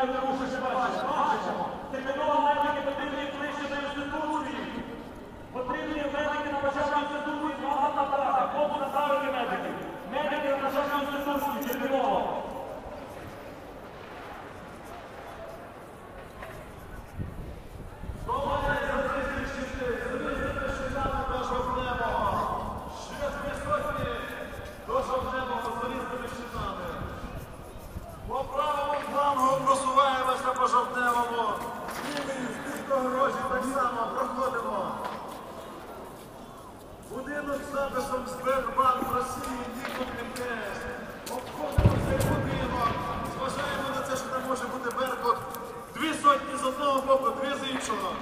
Bye. Будинок з написом Сбербанк Росії нікуди не Обходимо цей будинок. Зважаємо на це, що там може бути Беркут. Дві сотні з одного боку, дві з іншого.